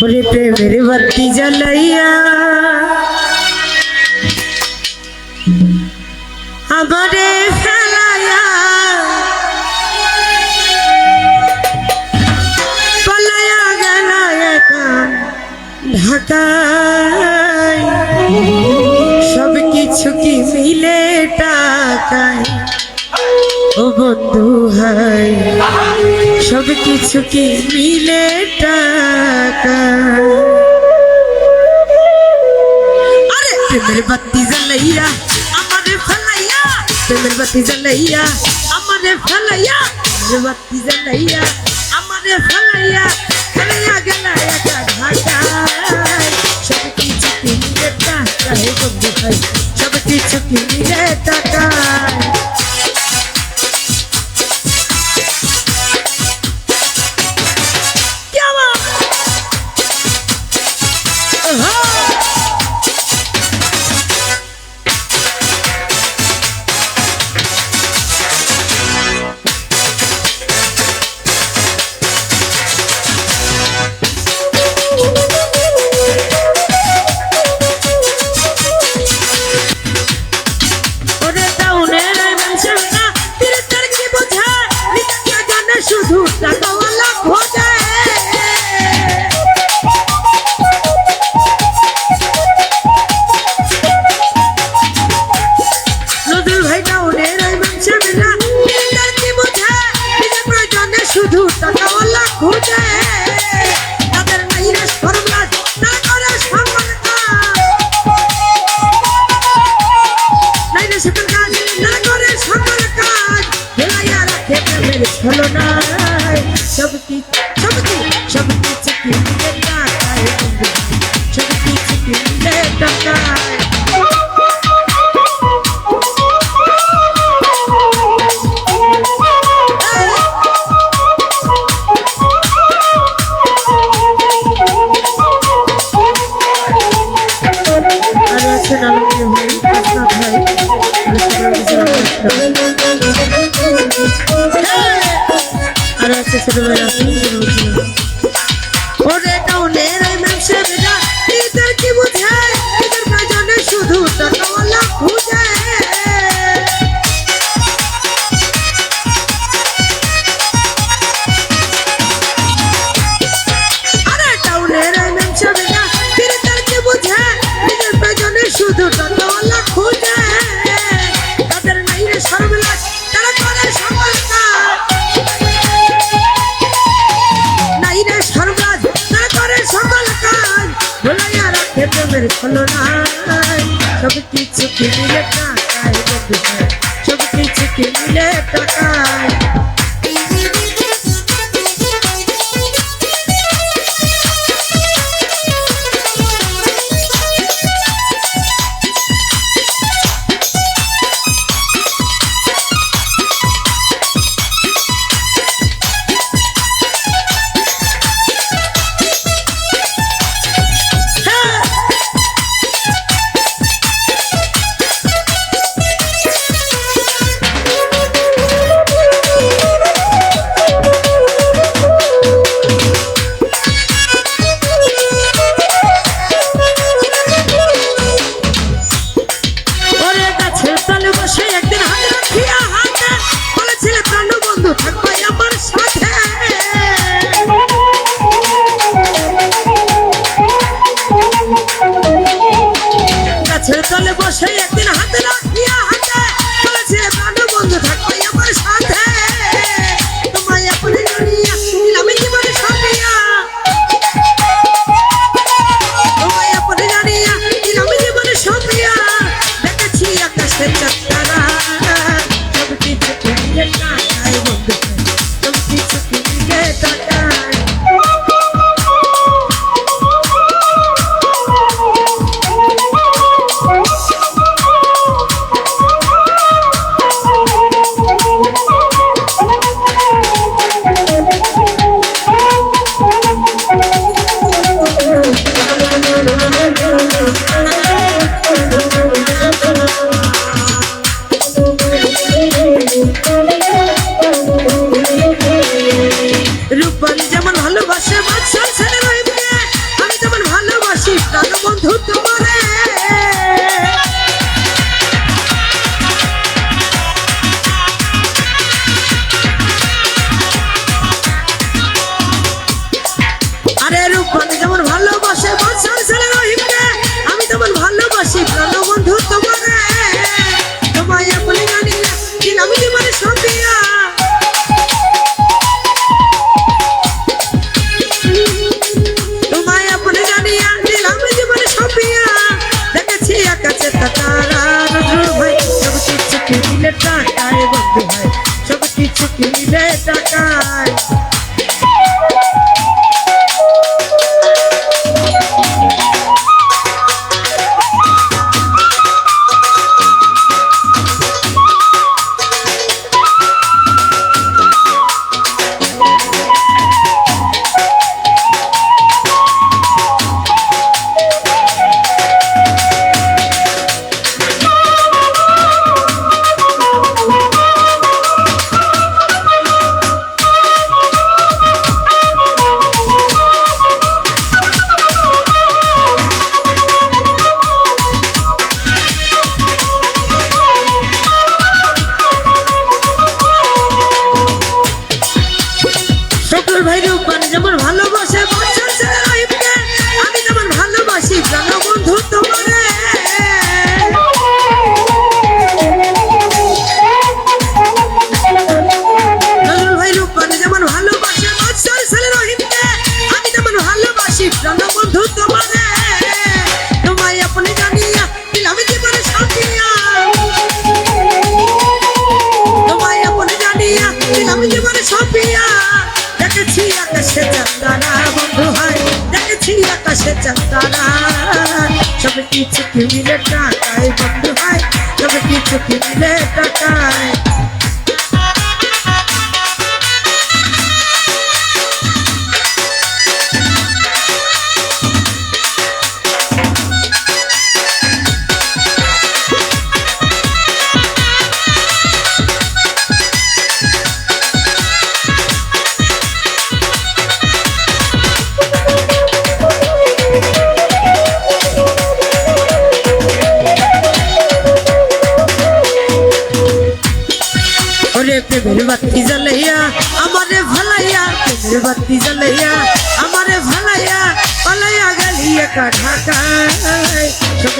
বলে প্রেমের বাতি জ্বালাইয়া। আমারে ফেলাইয়া। পলাইয়া গেল একা ঢাকায়। সব কিছু কি মিলে টাকায়? ও বন্ধু হাই সব কিছু কি মিলে টাকায়? আরে, প্রেমের বাতি জ্বালাইয়া, আমারে ফেলাইয়া, প্রেমের বাতি জ্বালাইয়া, আমারে ফেলাইয়া, প্রেমের বাতি জ্বালাইয়া, আমারে ফেলাইয়া ফেলাইয়া মনের খোলনায় সব কিছু কিনলে টাকায় সব কিছু কিনলে টাকায়। রূপবান যেমন আমি জানি না দিন আমি জীবনে সন্ধিয়া? তোমায় আপনি জানিয়া জীবনে আকাশে তারা নজরুল ভাই সব কিছু কিনলে টাকায় বন্ধু ভাই সব কিছু কিনলে টাকায়। সকল ভাই যেমন ভালোবাসে আমি যেমন ভালোবাসি প্রাণ চান্দারা সব কিছু কিনলে টাকায় বন্ধু হয়? সব কিছু কিনলে টাকায়? প্রেমের বাতি জ্বালাইয়া আমারে ভালাইয়া প্রেমের বাতি জ্বালাইয়া আমারে ভালাইয়া পালাইয়া গালিয়া সব